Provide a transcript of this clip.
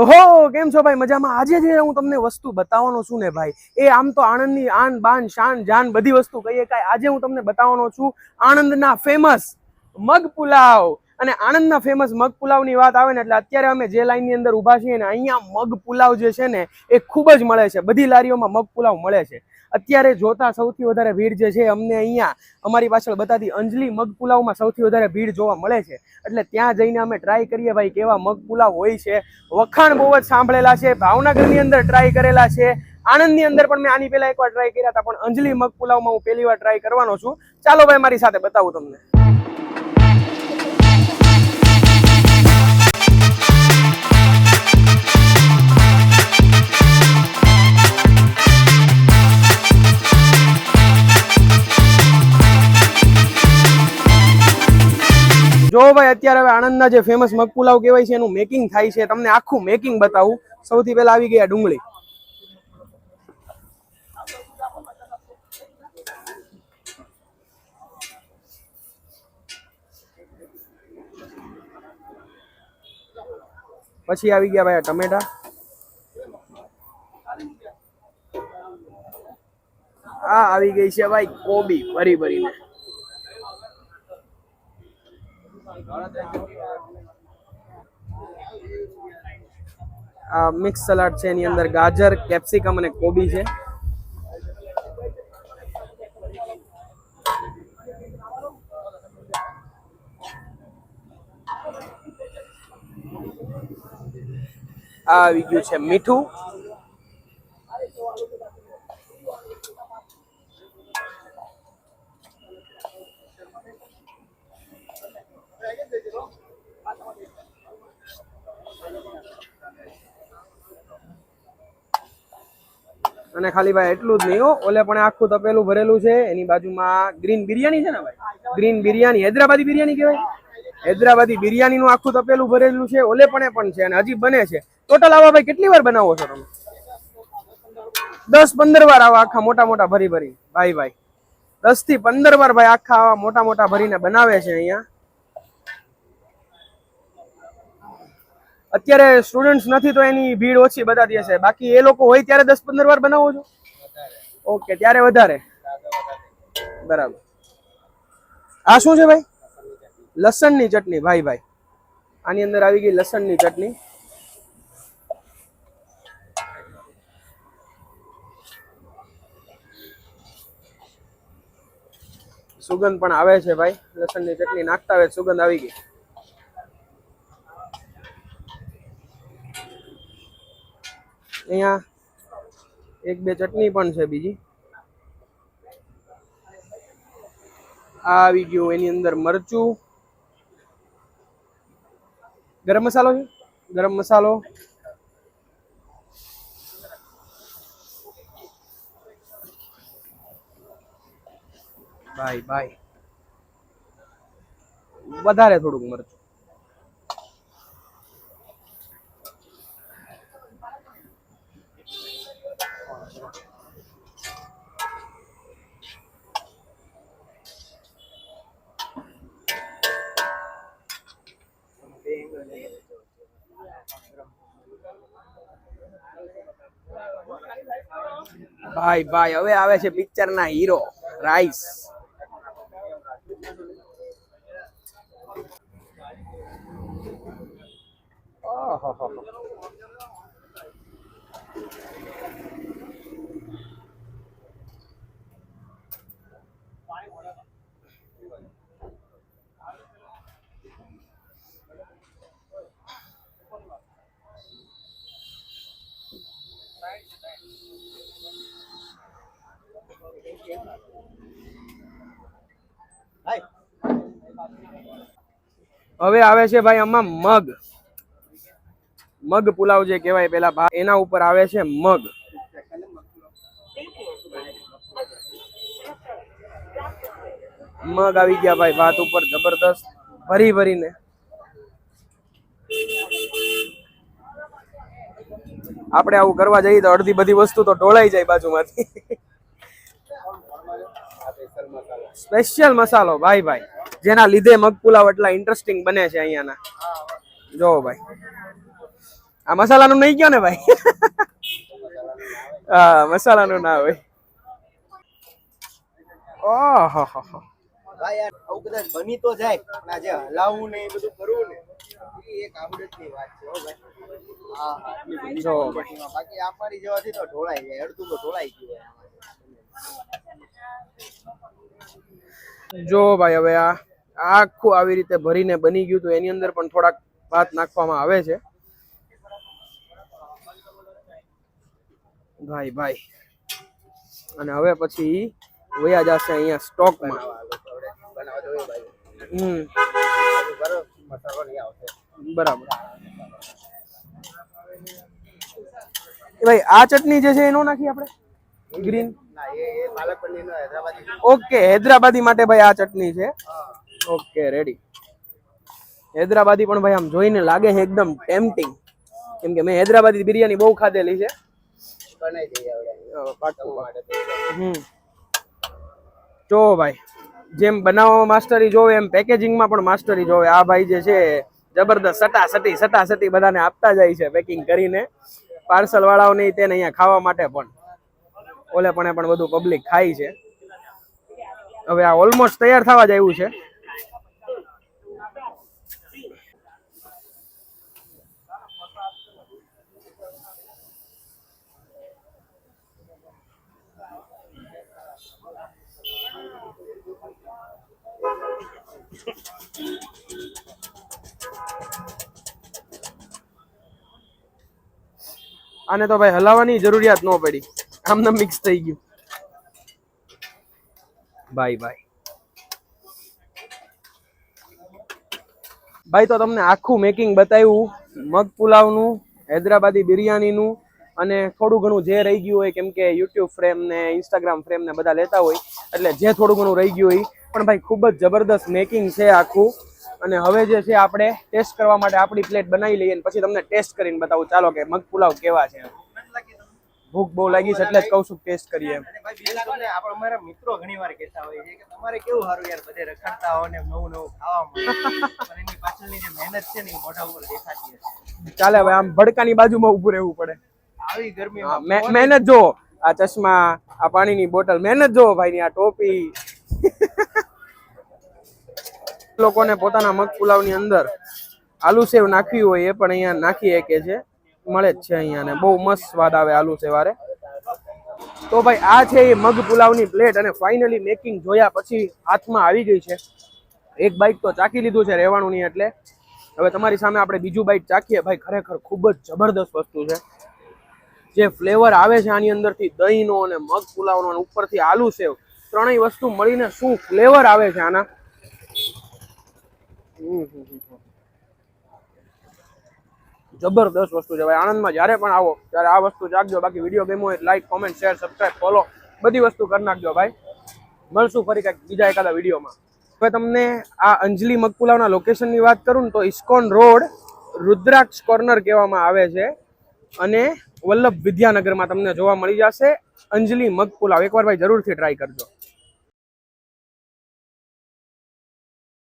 ઓહો, કેમ છો ભાઈ? મજામાં? આજે જે હું તમને વસ્તુ બતાવવાનો છું ને ભાઈ, એ આમ તો આણંદની આન, બાન, શાન, જાન બધી વસ્તુ કહીએ કાંઈ. આજે હું તમને બતાવવાનો છું આણંદના ફેમસ મગ પુલાવ અને આણંદના ફેમસ મગ પુલાવની વાત આવે ને એટલે અત્યારે અમે જે લાઈનની અંદર ઊભા છીએ ને, અહીંયા મગ પુલાવ જે છે ને, એ ખૂબ જ મળે છે. બધી લારીઓમાં મગ પુલાવ મળે છે. અત્યારે જોતા સૌથી વધારે ભીડ જે છે, અમને અહીંયા અમારી પાછળ બતાતી અંજલિ મગ પુલાવમાં સૌથી વધારે ભીડ જોવા મળે છે. એટલે ત્યાં જઈને અમે ટ્રાય કરીએ ભાઈ કેવા મગ પુલાવ હોય છે. વખાણ બહુ જ સાંભળેલા છે. ભાવનગરની અંદર ટ્રાય કરેલા છે. આણંદની અંદર પણ મેં આની પહેલા એકવાર ટ્રાય કર્યા હતા, પણ અંજલિ મગ પુલાવમાં હું પહેલી વાર ટ્રાય કરવાનો છું. ચાલો ભાઈ, મારી સાથે બતાવું તમને. જો ભાઈ, અત્યારે હવે આણંદના જે ફેમસ મગ પુલાવ કહેવાય છે, એનું મેકિંગ થાય છે. તમને આખું મેકિંગ બતાવું. સૌથી પહેલા આવી ગયા ડુંગળી. પછી આવી ગયા ભાઈ ટમેટા. આ આવી ગઈ છે ભાઈ કોબી, ભરી ભરીને. આ મિક્સ સલાડ છે, એની અંદર ગાજર, કેપ્સિકમ અને કોબી છે. આવી ગયું છે મીઠું. અને ખાલી ભાઈ એટલું જ નહીં ઓલે પણ આખું તપેલું ભરેલું છે. એની બાજુમાં ગ્રીન બિરયાની છે ને ભાઈ? ગ્રીન બિરયાની, હૈદરાબાદી બિરયાની કહેવાય? હૈદરાબાદી બિરયાનીનું આખું તપેલું ભરેલું છે. ઓલે પણ પણ છે અને હજી બને છે. ટોટલ આવા ભાઈ કેટલી વાર બનાવો છો તમે? દસ પંદર વાર આવા આખા મોટા મોટા ભરી ભરી. ભાઈ ભાઈ. દસથી પંદર વાર ભાઈ આખા આવા મોટા મોટા ભરીને બનાવે છે અહીંયા. અત્યારે સ્ટુડન્ટ્સ નથી તો એની ભીડ ઓછી બતાતી હશે બાકી એ લોકો હોય ત્યારે દસ પંદર વાર બનાવો છો? ઓકે, ત્યારે વધારે. બરાબર. આ શું છે ભાઈ? લસણની ચટણી. ભાઈ ભાઈ. આની અંદર આવી ગઈ લસણની ચટણી. સુગંધ પણ આવે છે ભાઈ. લસણની ચટણી નાખતા હોય સુગંધ આવી ગઈ. અહીંયા એક બે ચટણી પણ છે બીજી. આ આવી ગયું એની અંદર મરચું, ગરમ મસાલો છે? ગરમ મસાલો. ભાઈ ભાઈ વધારે થોડુંક મરચું. ભાઈ ભાઈ હવે આવે છે પિક્ચર ના હીરો રાઈસ હવે આવે છે ભાઈ આમાં મગ. મગ પુલાવ જે કહેવાય પેલા ભાઈ એના ઉપર આવે છે મગ. મગ આવી ગયા ભાઈ, ભાત ઉપર જબરદસ્ત ભરી ભરીને. આપણે આવું કરવા જઈએ તો અડધી બધી વસ્તુ તો ઢોળાઈ જાય બાજુમાંથી. સ્પેશિયલ મસાલો, ભાઈ ભાઈ. જેના લીધે મગ પુલાવ એટલા ઇન્ટરેસ્ટિંગ બને છે અહીંયાના. જો ભાઈ. આ મસાલાનું નહીં ગયો ને ભાઈ? હા મસાલાનું ના હોય. ઓહો હો યાર આવું કદાચ બની તો જાય પણ આજે હલાવવું ને એ બધું કરવું ને એ એક આવડતની વાત છે હો ભાઈ. હા હા બાકી અમારી જેવાથી તો ઢોળાઈ જાય અડધું તો ઢોળાઈ ગયું જો ભાઈ હવે આ આખું આવી રીતે ભરીને બની ગયું તો એની અંદર પણ થોડાક ભાત નાખવામાં આવે છે. ભાઈ ભાઈ. અને હવે પછી વયા જશે અહીંયા સ્ટોકમાં હમ. બરાબર. ભાઈ આ ચટણી જે છે એનો નાખી આપણે? ગ્રીન ઓકે હૈદરાબાદી માટે ભાઈ આ ચટણી છે. ઓકે રેડી હૈદરાબાદી પણ ભાઈ આમ જોઈને લાગે છે એકદમ ટેમ્પટિંગ કેમ કે મેં હૈદરાબાદી બિરયાની બહુ ખાધેલી છે. જો ભાઈ જેમ બનાવવામાં માસ્ટરી જોવે, એમ પેકેજિંગમાં પણ માસ્ટરી જોવે. આ ભાઈ જે છે, જબરદસ્ત સટા સટી સટા સટી બધાને આપતા જાય છે પેકિંગ કરીને. પાર્સલ વાળાઓને તેને અહીંયા ખાવા માટે પણ. ઓલે પણ પણ બધું પબ્લિક ખાય છે. હવે આ ઓલમોસ્ટ તૈયાર થવા જ આવ્યું છે. આને તો ભાઈ હલાવવાની જરૂરિયાત ન પડી. આમને મિક્સ થઈ ગયું. ભાઈ ભાઈ ભાઈ તો તમને આખું મેકિંગ બતાવ્યું. મગ પુલાવનું હૈદરાબાદી બિરયાનીનું અને થોડું ઘણું જે રહી ગયું હોય કેમ કે યુટ્યુબ ફ્રેમ ને ઇન્સ્ટાગ્રામ ફ્રેમ ને બધા લેતા હોય એટલે જે થોડું ઘણું રહી ગયું હોય પણ ભાઈ ખૂબ જ જબરદસ્ત મેકિંગ છે આખું. અને હવે જે છે આપણે ટેસ્ટ કરવા માટે આપણી પ્લેટ બનાવી લઈએ અને પછી તમને ટેસ્ટ કરીને બતાવું. ચાલો કે મગ પુલાવ કેવા છે? ભૂખ બહુ લાગી છે એટલે જ કહું છું ટેસ્ટ કરીએ. આપણે અમારા મિત્રો ઘણી વાર કહેતા હોય છે કે તમારે કેવું સારું યાર બધે રખડતા હો ને નવું નવું ખાવા મળે. એની પાછળની જે મહેનત છે ને એ મોઢા ઉપર દેખાતી હશે. ચાલે હવે આમ ભડકાની બાજુમાં ઊભું રહેવું પડે. આવી ગરમી મહેનત જો આ ચશ્મા, આ પાણીની બોટલ. મહેનત જો ભાઈની, આ ટોપી. લોકોને પોતાના મગ પુલાવની અંદર આલુ સેવ નાખવી હોય એ પણ અહીંયા નાખી શકે છે. મળે જ છે અહીંયા ને બહુ મસ્ત સ્વાદ આવે આલુ સેવારે તો ભાઈ, આ છે એ મગ પુલાવની પ્લેટ અને ફાઇનલી મેકિંગ જોયા પછી હાથમાં આવી ગઈ છે. એક બાઇક તો ચાખી લીધું છે રહેવાનું નહીં એટલે. હવે તમારી સામે આપણે બીજું બાઇક ચાખીએ. ભાઈ, ખરેખર ખૂબ જ જબરદસ્ત વસ્તુ છે. જે ફ્લેવર આવે છે આની અંદરથી, દહીંનો અને મગ પુલાવનો અને ઉપરથી આલુ સેવ, ત્રણેય વસ્તુ મળીને શું ફ્લેવર આવે છે આના. જબરદસ્ત વસ્તુ છે. ભાઈ આણંદમાં જ્યારે પણ આવો, ત્યારે આ વસ્તુ જાગજો. બાકી વીડિયો ગમ્યો હોય like comment share subscribe follow બધી વસ્તુ કરી નાખજો ભાઈ. મળશું ફરી કંઈક બીજા એકાદા વિડીયોમાં. હવે તમને આ અંજલિ મગપુલાવના લોકેશનની વાત કરું ને તો ઇસ્કોન રોડ રુદ્રાક્ષ કોર્નર કહેવામાં આવે છે. અને વલ્લભ વિદ્યાનગરમાં તમને જોવા મળી જશે. અંજલિ મગપુલાવ એકવાર ભાઈ જરૂરથી ટ્રાય કરજો.